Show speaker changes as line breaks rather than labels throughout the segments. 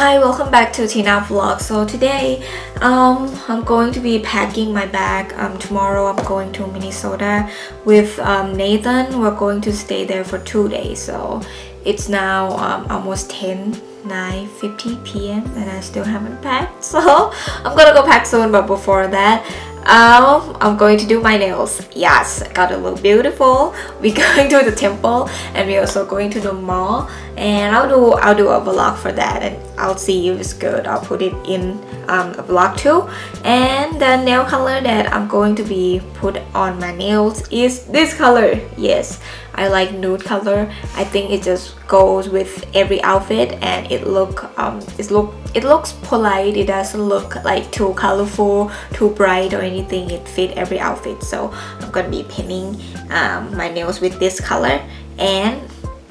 Hi, welcome back to Tina Vlog. So today, um, I'm going to be packing my bag. Um, tomorrow I'm going to Minnesota with um, Nathan. We're going to stay there for two days. So it's now um, almost 10, 9.50 p.m. and I still haven't packed. So I'm gonna go pack soon, but before that, um, I'm going to do my nails. Yes, I got to look beautiful. We're going to the temple and we're also going to the mall and I'll do I'll do a vlog for that and I'll see if it's good. I'll put it in um, a vlog too. And the nail color that I'm going to be put on my nails is this color. Yes, I like nude color. I think it just goes with every outfit and it look um it look it looks polite. It doesn't look like too colorful, too bright or anything. It fit every outfit. So I'm gonna be painting um, my nails with this color and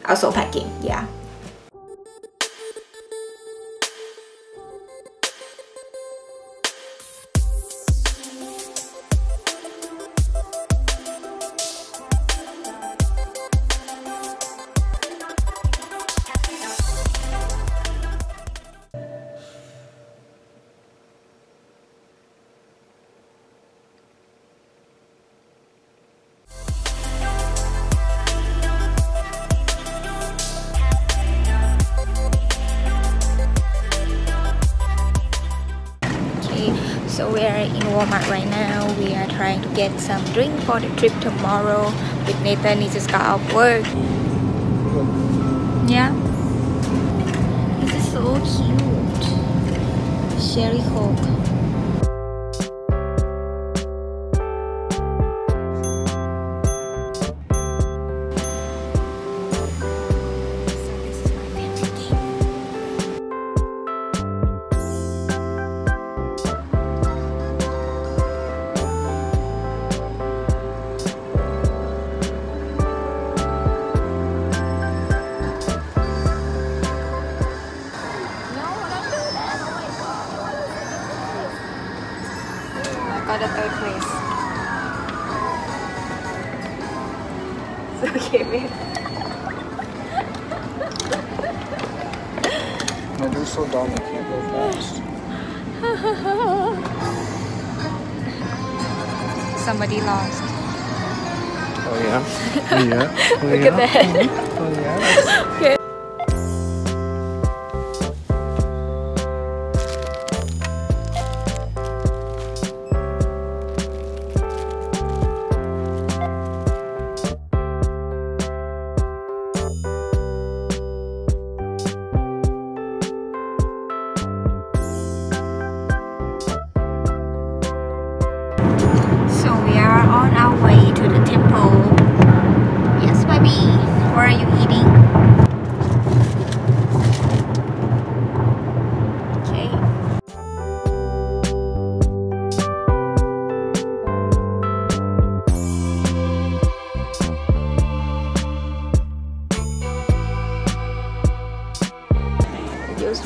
also packing. Yeah. So we are in Walmart right now. We are trying to get some drink for the trip tomorrow with Nathan. He just got off work. Yeah. This is so cute. Sherry Coke. Got a third place. So cute.
No, they're so dumb, they can't go fast.
Somebody lost.
Oh yeah? Oh yeah? Oh,
Look
yeah?
at that.
Oh yeah?
okay.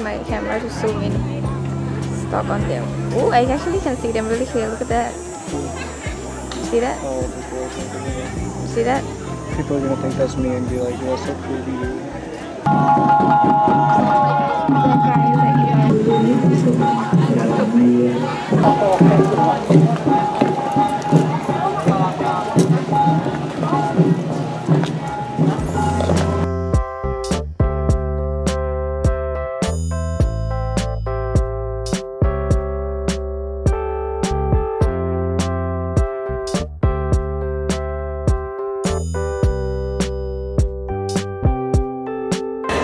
My camera to zoom in stock on them. Oh, I actually can see them really clear. Look at that. See that?
Oh,
See that?
People are gonna think that's me and be like, that's so pretty.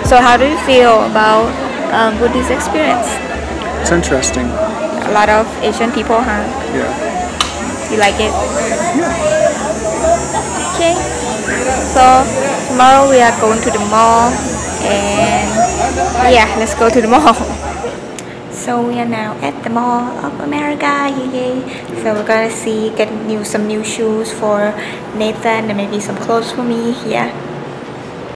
So how do you feel about um, Buddhist experience?
It's interesting.
A lot of Asian people, huh?
Yeah.
You like it?
Yeah.
Okay. So tomorrow we are going to the mall and yeah, let's go to the mall. So we are now at the Mall of America, yay, yay. So we're gonna see, get new some new shoes for Nathan and maybe some clothes for me, yeah.